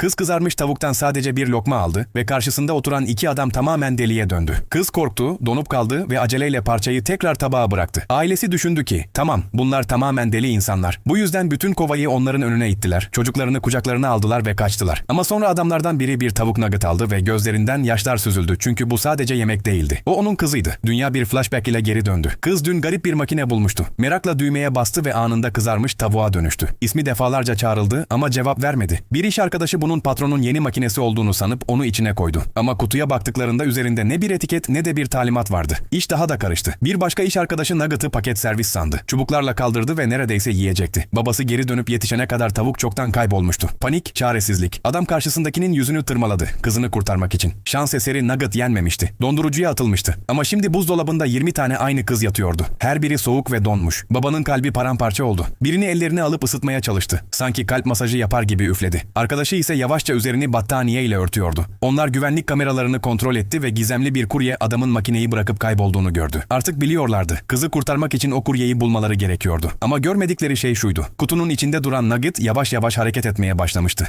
Kız kızarmış tavuktan sadece bir lokma aldı ve karşısında oturan iki adam tamamen deliye döndü. Kız korktu, donup kaldı ve aceleyle parçayı tekrar tabağa bıraktı. Ailesi düşündü ki, tamam bunlar tamamen deli insanlar. Bu yüzden bütün kovayı onların önüne ittiler. Çocuklarını kucaklarına aldılar ve kaçtılar. Ama sonra adamlardan biri bir tavuk nugget aldı ve gözlerinden yaşlar süzüldü. Çünkü bu sadece yemek değildi. O onun kızıydı. Dünya bir flashback ile geri döndü. Kız dün garip bir makine bulmuştu. Merakla düğmeye bastı ve anında kızarmış tavuğa dönüştü. İsmi defalarca çağrıldı ama cevap vermedi. Bir iş arkadaşı bunun patronun yeni makinesi olduğunu sanıp onu içine koydu. Ama kutuya baktıklarında üzerinde ne bir etiket ne de bir talimat vardı. İş daha da karıştı. Bir başka iş arkadaşı Nugget'ı paket servis sandı. Çubuklarla kaldırdı ve neredeyse yiyecekti. Babası geri dönüp yetişene kadar tavuk çoktan kaybolmuştu. Panik, çaresizlik. Adam karşısındakinin yüzünü tırmaladı. Kızını kurtarmak için. Şans eseri Nugget yenmemişti. Dondurucuya atılmıştı. Ama şimdi buzdolabında 20 tane aynı kız yatıyordu. Her biri soğuk ve donmuş. Babanın kalbi paramparça oldu. Birini ellerine alıp ısıtmaya çalıştı. Sanki kalp masajı yapar gibi üfledi. Arkadaşı ise yavaşça üzerini battaniye ile örtüyordu. Onlar güvenlik kameralarını kontrol etti ve gizemli bir kurye adamın makineyi bırakıp kaybolduğunu gördü. Artık biliyorlardı. Kızı kurtarmak için o kuryeyi bulmaları gerekiyordu. Ama görmedikleri şey şuydu. Kutunun içinde duran Nugget yavaş yavaş hareket etmeye başlamıştı.